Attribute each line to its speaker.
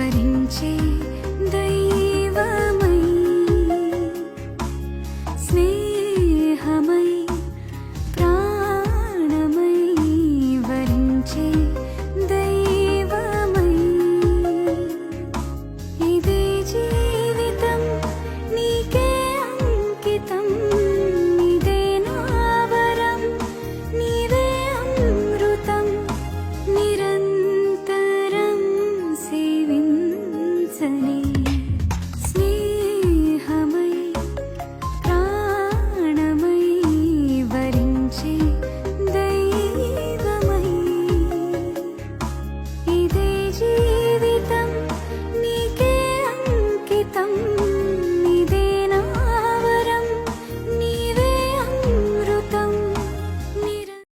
Speaker 1: ఆవరించే 一。